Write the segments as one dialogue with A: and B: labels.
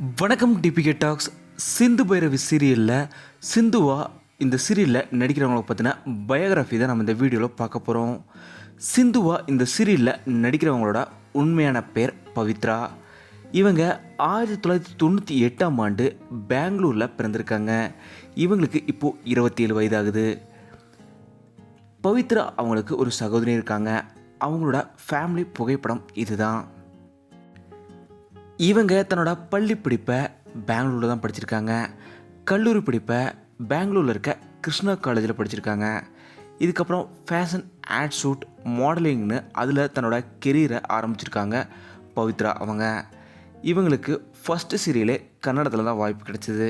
A: வணக்கம் DPK tax. Sindhu Bhairavi சீரியலில் சிந்துவா இந்த சீரியலில் நடிக்கிறவங்கள பற்றின பயோகிராஃபி தான் நம்ம இந்த வீடியோவில் பார்க்க போகிறோம் சிந்துவா இந்த சீரியலில் நடிக்கிறவங்களோட உண்மையான பேர் பவித்ரா. இவங்க ஆயிரத்தி தொள்ளாயிரத்தி தொண்ணூற்றி எட்டாம் ஆண்டு பெங்களூரில் பிறந்திருக்காங்க. இவங்களுக்கு இப்போது இருபத்தி ஏழு வயதாகுது. பவித்ரா அவங்களுக்கு ஒரு சகோதரி இருக்காங்க. அவங்களோட ஃபேமிலி புகைப்படம் இதுதான். இவங்க தன்னோட பள்ளி படிப்பை பெங்களூரில் தான் படிச்சிருக்காங்க. கல்லூரி படிப்பை பெங்களூரில் இருக்க கிருஷ்ணா காலேஜில் படிச்சிருக்காங்க. இதுக்கப்புறம் ஃபேஷன் ஆட் ஷூட் மாடலிங்னு அதில் தன்னோட கெரியரை ஆரம்பிச்சிருக்காங்க பவித்ரா அவங்க. இவங்களுக்கு ஃபஸ்ட்டு சீரியலே கன்னடத்தில் தான் வாய்ப்பு கிடைச்சிது.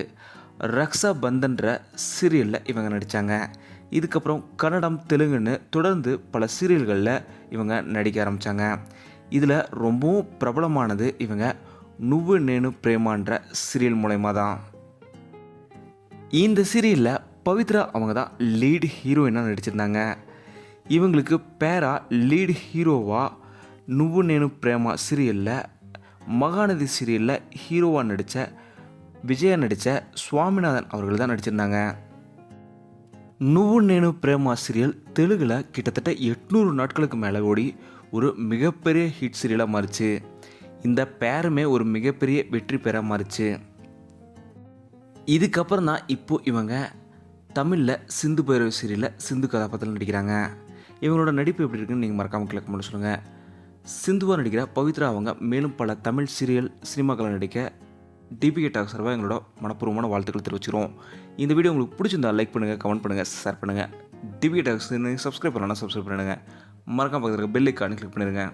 A: ரக்ஷா பந்தன்ற சீரியலில் இவங்க நடித்தாங்க இதுக்கப்புறம் கன்னடம் தெலுங்குன்னு தொடர்ந்து பல சீரியல்களில் இவங்க நடிக்க ஆரம்பித்தாங்க இதில் ரொம்பவும் பிரபலமானது இவங்க நுவ்வு நேனு பிரேமான்ற சீரியல் மூலயமா தான் இந்த சீரியலில் பவித்ரா அவங்க தான் லீடு ஹீரோயினாக நடிச்சிருந்தாங்க. இவங்களுக்கு பேரா லீடு ஹீரோவா நுவ்வு நேனு பிரேமா சீரியலில் மகாநதி சீரியலில் ஹீரோவாக நடித்த விஜயா நடித்த சுவாமிநாதன் அவர்கள் தான் நடிச்சிருந்தாங்க. நுவ்வு நேனு பிரேமா சீரியல் தெலுங்கில் கிட்டத்தட்ட எட்நூறு நாட்களுக்கு மேலே ஓடி ஒரு மிகப்பெரிய ஹிட் சீரியலாக மாறிச்சு. இந்த பேருமே ஒரு மிகப்பெரிய வெற்றி பெற மாறிச்சு. இதுக்கப்புறம் தான் இப்போது இவங்க தமிழில் சிந்து பைரவ சீரியலில் சிந்து கதாபாத்திரம் நடிக்கிறாங்க. இவங்களோட நடிப்பு எப்படி இருக்குன்னு நீங்கள் மறக்காமல் கிளக்க பண்ண சொல்லுங்கள் சிந்துவா நடிக்கிற பவித்ரா அவங்க மேலும் பல தமிழ் சீரியல் சினிமாக்களை நடிக்க டிபிகே டாக் சார்பாக எங்களோட மனப்பூர்வமான வாழ்த்துக்கள் தெரிவிச்சிரும் இந்த வீடியோ உங்களுக்கு பிடிச்சிருந்தா லைக் பண்ணுங்கள் கமெண்ட் பண்ணுங்கள் ஷேர் பண்ணுங்கள் டிபிகே டாக்ஸ் சப்ஸ்கிரைப் பண்ணலாம் சப்ஸ்கிரைப் பண்ணுங்கள் மறக்காம பக்கத்தில் பெல் ஐக்கானு கிளிக் பண்ணிடுங்க.